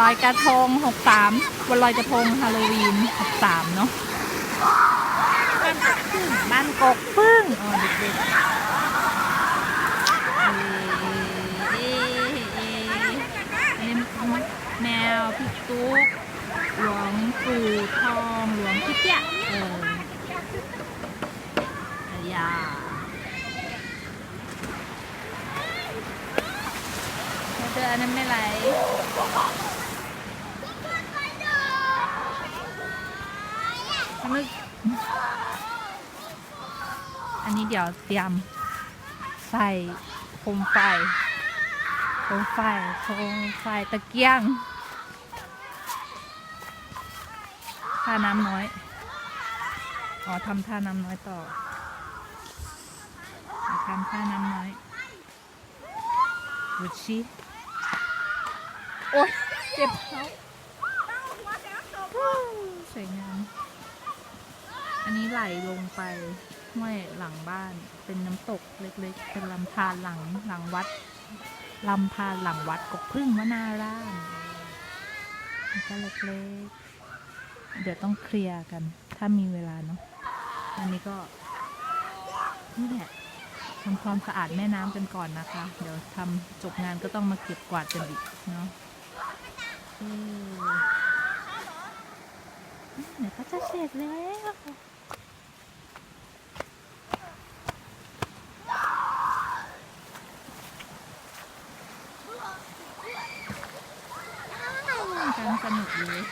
ลอยกระทงหกสามวันลอยกระทงฮาโลวีนหกสามเนาะบ้านกกพึ่งบ้านกกพึ่งอ๋อเด็กๆเอ่เอ่เอ่อันนี้แมวพี่ตุ๊กหลวงปู่ทองหลวงพี่เตี้ยเอออายาเจออันนั้นไม่ไหล นึกอันนี้เดี๋ยวเตรียมใส่โคมไฟโคมไฟโคมไฟตะเกียงท่าน้ำน้อย อ๋อทำท่าน้ำน้อยต่อทำท่าน้ำน้อยดูชิโอ๊ยเจ็บเขาสวยงาม อันนี้ไหลลงไปห้วยหลังบ้านเป็นน้ำตกเล็กๆ เป็นลำธารหลังหลังวัดลำธารหลังวัดกกพึ่งวนารามมันก็เล็กๆ เดี๋ยวต้องเคลียร์กัน ถ้ามีเวลาเนาะอันนี้ก็นี่แหละทำความสะอาดแม่น้ำกันก่อนนะคะ เดี๋ยวทำจบงานก็ต้องมาเก็บกวาดกันอีกเนาะเดี๋ยวก็จะเสร็จแล้ว การสนุกเลย